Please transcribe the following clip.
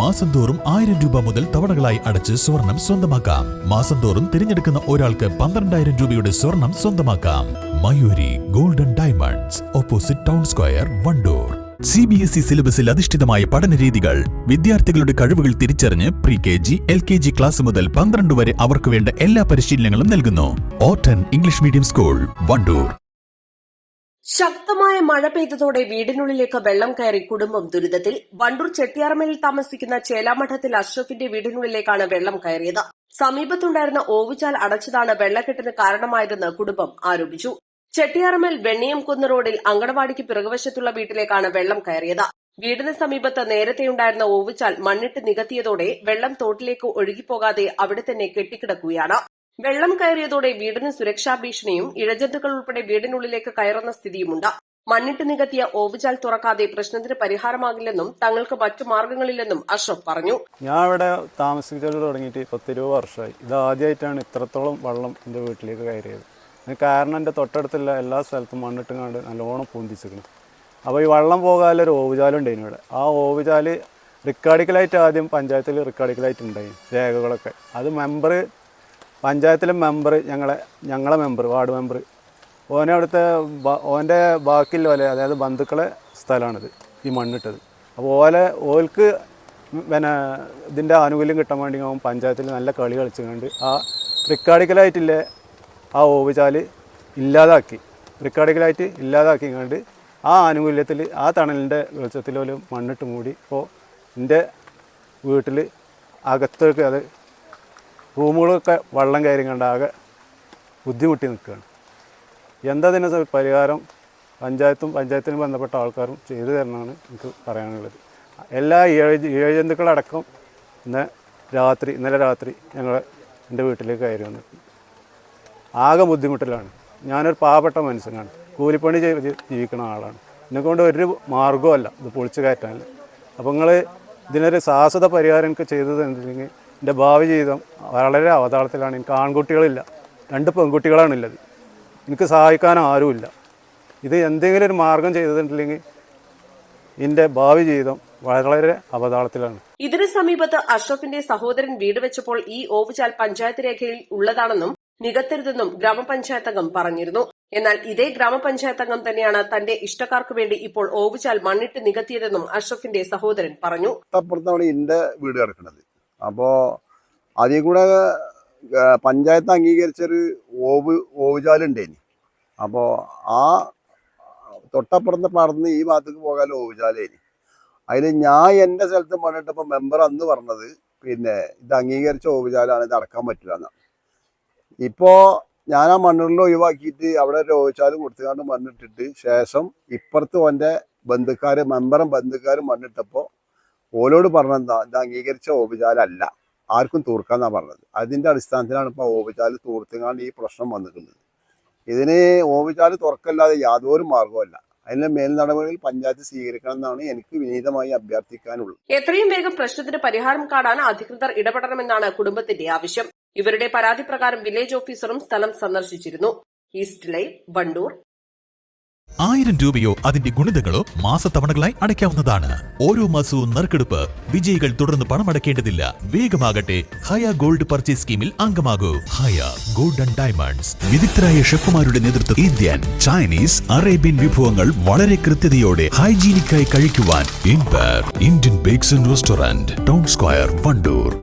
മാസം തോറും ആയിരം രൂപ മുതൽ തവണകളായി അടച്ച് സ്വർണം സ്വന്തമാക്കാം. മാസം തോറും തിരഞ്ഞെടുക്കുന്ന ഒരാൾക്ക് പന്ത്രണ്ടായിരം രൂപയുടെ സ്വർണം സ്വന്തമാക്കാം. Mayuri golden diamonds opposite town square Wandoor. C B S E സിലബസിൽ അധിഷ്ഠിതമായ പഠന രീതികൾ വിദ്യാർത്ഥികളുടെ കഴിവുകൾ തിരിച്ചറിഞ്ഞ് pre K G L K G class മുതൽ പന്ത്രണ്ട് വരെ അവർക്ക് വേണ്ട എല്ലാ പരിശീലനങ്ങളും നൽകുന്നു. ഓട്ടൻ ഇംഗ്ലീഷ് മീഡിയം സ്കൂൾ വണ്ടൂർ. ശക്തമായ മഴ പെയ്തതോടെ വീടിനുള്ളിലേക്ക് വെള്ളം കയറി കുടുംബം ദുരിതത്തിൽ. വണ്ടൂർ ചെട്ടിയാറമ്മലിൽ താമസിക്കുന്ന ചേലാമഠത്തിൽ അഷ്റഫിന്റെ വീടിനുള്ളിലേക്കാണ് വെള്ളം കയറിയത്. സമീപത്തുണ്ടായിരുന്ന ഓവുചാൽ അടച്ചതാണ് വെള്ളക്കെട്ടിന് കാരണമായതെന്ന് കുടുംബം ആരോപിച്ചു. ചെട്ടിയാർമൽ വെണ്ണിയം കുന്ന് റോഡിൽ അങ്കണവാടിക്ക് പിറകുവശത്തുള്ള വീട്ടിലേക്കാണ് വെള്ളം കയറിയത്. വീടിന് സമീപത്ത് നേരത്തെയുണ്ടായിരുന്ന ഓവുചാൽ മണ്ണിട്ട് നികത്തിയതോടെ വെള്ളം തോട്ടിലേക്ക് ഒഴുകിപ്പോകാതെ അവിടെ തന്നെ കെട്ടിക്കിടക്കുകയാണ്. വെള്ളം കയറിയതോടെ വീടിന് സുരക്ഷാ ഭീഷണിയും ഇഴജന്തുക്കൾ ഉൾപ്പെടെ വീടിനുള്ളിലേക്ക് കയറുന്ന സ്ഥിതിയുമുണ്ട്. മണ്ണിട്ട് നികത്തിയ ഓവുചാൽ തുറക്കാതെ പ്രശ്നത്തിന് പരിഹാരമാകില്ലെന്നും തങ്ങൾക്ക് മറ്റു മാർഗങ്ങളില്ലെന്നും അഷ്റഫ് പറഞ്ഞു. ഞാൻ ഇവിടെ താമസിച്ചത് തുടങ്ങിയിട്ട് പത്തിരുപത് വർഷമായി. ഇത് ആദ്യമായിട്ടാണ് ഇത്രത്തോളം വെള്ളം എന്റെ വീട്ടിലേക്ക് കയറിയത്. കാരണം എന്റെ തൊട്ടടുത്തുള്ള എല്ലാ സ്ഥലത്തും മണ്ണിട്ട് കണ്ട് നല്ലോണം പൂന്തിച്ചിരുന്നു അപ്പോൾ ഈ വെള്ളം പോകാനൊരു ഓവുചാലും ഉണ്ടായിരുന്നു ഇവിടെ. ആ ഓവുചാൽ റിക്കാർഡിക്കലായിട്ട് ആദ്യം പഞ്ചായത്തിൽ റിക്കാർഡിക്കലായിട്ട് ഉണ്ടായി. രേഖകളൊക്കെ. അത് മെമ്പർ പഞ്ചായത്തിലെ മെമ്പർ ഞങ്ങളെ ഞങ്ങളെ മെമ്പർ വാർഡ് മെമ്പർ ഓനെ അവിടുത്തെ ഓന്റെ ബാക്കിയുള്ള പോലെ അതായത് ബന്ധുക്കളെ സ്ഥലമാണിത് ഈ മണ്ണിട്ടത്. അപ്പോൾ ഓലെ ഓൽക്ക് പിന്നെ ഇതിന്റെ ആനുകൂല്യം കിട്ടാൻ വേണ്ടി അവൻ പഞ്ചായത്തിൽ നല്ല കളി കളിച്ചുകൊണ്ട് ആ റിക്കാർഡിക്കലായിട്ടില്ലേ ആ ഓവുചാൽ ഇല്ലാതാക്കി. റിക്കാർഡിക്കലായിട്ട് ഇല്ലാതാക്കി കണ്ട് ആ ആനുകൂല്യത്തിൽ ആ തണലിന്റെ വെളിച്ചത്തിൽ ഒരു മണ്ണിട്ട് മൂടി. ഇപ്പോൾ എന്റെ വീട്ടിൽ അകത്തേക്ക് അത് റൂമുകളൊക്കെ വെള്ളം കയറി കണ്ടാകെ ബുദ്ധിമുട്ടി നിൽക്കുകയാണ്. എന്താ ഇതിന് പരിഹാരം? പഞ്ചായത്തും പഞ്ചായത്തിന് ബന്ധപ്പെട്ട ആൾക്കാരും ചെയ്തു തരണമെന്നാണ് എനിക്ക് പറയാനുള്ളത്. എല്ലാ ഇഴ ഇഴജന്തുക്കളടക്കം ഇന്ന് രാത്രി ഇന്നലെ രാത്രി ഞങ്ങൾ എന്റെ വീട്ടിലേക്ക് കയറി വന്നിട്ടുണ്ട് ആകെ ബുദ്ധിമുട്ടിലാണ്. ഞാനൊരു പാവപ്പെട്ട മനുഷ്യനാണ്. കൂലിപ്പണി ചെയ്ത് ജീവിക്കുന്ന ആളാണ്. എന്നെ കൊണ്ട് ഒരു മാർഗമല്ല ഇത് പൊളിച്ചു കയറ്റാനല്ല അപ്പോൾ നിങ്ങൾ ഇതിനൊരു ശാശ്വത പരിഹാരം എനിക്ക് ചെയ്തു തന്നിട്ടുണ്ടെങ്കിൽ എന്റെ ഭാവി ജീവിതം വളരെ അവതാളത്തിലാണ്. എനിക്ക് ആൺകുട്ടികളില്ല. രണ്ട് പെൺകുട്ടികളാണുള്ളത്. എനിക്ക് സഹായിക്കാൻ ആരുമില്ല. ഇത് എന്തെങ്കിലും ഒരു മാർഗം ചെയ്തിട്ടുണ്ടെങ്കിൽ എന്റെ ഭാവി ജീവിതം വളരെ അവതാളത്തിലാണ്. ഇതിന് സമീപത്ത് അഷ്റഫിന്റെ സഹോദരൻ വീട് വെച്ചപ്പോൾ ഈ ഓവുചാൽ പഞ്ചായത്ത് രേഖയിൽ ഉള്ളതാണെന്നും നികത്തരുതെന്നും ഗ്രാമപഞ്ചായത്ത് അംഗം പറഞ്ഞിരുന്നു. എന്നാൽ ഇതേ ഗ്രാമപഞ്ചായത്ത് അംഗം തന്നെയാണ് തന്റെ ഇഷ്ടക്കാർക്ക് വേണ്ടി ഇപ്പോൾ ഓവുചാൽ മണ്ണിട്ട് നികത്തിയതെന്നും അഷ്റഫിന്റെ സഹോദരൻ പറഞ്ഞു. എന്റെ വീട് കിടക്കുന്നത്. അപ്പോൾ അതിൽ കൂടെ പഞ്ചായത്ത് അംഗീകരിച്ചൊരു ഓവ് ഓവുചാലുണ്ടേനി. അപ്പോൾ ആ തൊട്ടപ്പുറത്ത് പറന്ന് ഈ ഭാഗത്തേക്ക് പോകാൻ ഓവുചാലേനി. അതിൽ ഞാൻ എന്റെ സ്ഥലത്ത് പണിട്ടപ്പോൾ മെമ്പർ അന്ന് പറഞ്ഞത് പിന്നെ ഇത് അംഗീകരിച്ച ഓവുചാലാണ് ഇത് അടക്കാൻ പറ്റില്ല എന്നാണ്. ഇപ്പോൾ ഞാൻ ആ മണ്ണുള്ളിൽ ഒഴിവാക്കിയിട്ട് അവിടെ ഒരു ഓവുചാലും കൊടുത്തുകൊണ്ട് മണ്ണിട്ടിട്ട് ശേഷം ഇപ്പുറത്ത് ഓന്റെ ബന്ധുക്കാർ മെമ്പറും ബന്ധുക്കാരും മണ്ണിട്ടപ്പോൾ ഓലോട് പറഞ്ഞെന്താ ഇത് അംഗീകരിച്ച ഓവുചാലല്ല ആർക്കും തൂർക്കാന്നാ പറഞ്ഞത്. അതിന്റെ അടിസ്ഥാനത്തിലാണ് ഇപ്പോൾ ഓവുചാൽ തൂർത്തുകാണ്ട് ഈ പ്രശ്നം വന്നിട്ടുള്ളത്. ഇതിന് ഓവുചാൽ തുറക്കല്ലാതെ യാതൊരു മാർഗവുമല്ല അതിന്റെ മേൽ നടപടികൾ പഞ്ചായത്ത് സ്വീകരിക്കണം എന്നാണ് എനിക്ക് വിനീതമായി അഭ്യർത്ഥിക്കാനുള്ളത്. എത്രയും വേഗം പ്രശ്നത്തിന് പരിഹാരം കാണാൻ അധികൃതർ ഇടപെടണമെന്നാണ് കുടുംബത്തിന്റെ ആവശ്യം. ഇവരുടെ പരാതി പ്രകാരം വില്ലേജ് ഓഫീസറും സ്ഥലം സന്ദർശിച്ചിരുന്നു. East live Wandoor. ആയിരം രൂപയോ അതിന്റെ ഗുണിതങ്ങളോ മാസത്തവണകളായി അടയ്ക്കാവുന്നതാണ്. ഓരോ മാസവും നറുക്കെടുപ്പ്. വിജയികൾ തുടർന്ന് പണമടയ്ക്കേണ്ടതില്ല വേഗമാകട്ടെ. ഹയ ഗോൾഡ് പർച്ചേസ് സ്കീമിൽ അംഗമാകൂ. ഹയ ആൻഡ് ഡയമണ്ട്സ്. വിദഗ്ധരായ ഷെഫുമാരുടെ നേതൃത്വം ഇന്ത്യൻ ചൈനീസ് അറേബ്യൻ വിഭവങ്ങൾ വളരെ കൃത്യതയോടെ ഹൈജീനിക്കായി കഴിക്കുവാൻ empire Indian bakes and restaurant town square Wandoor.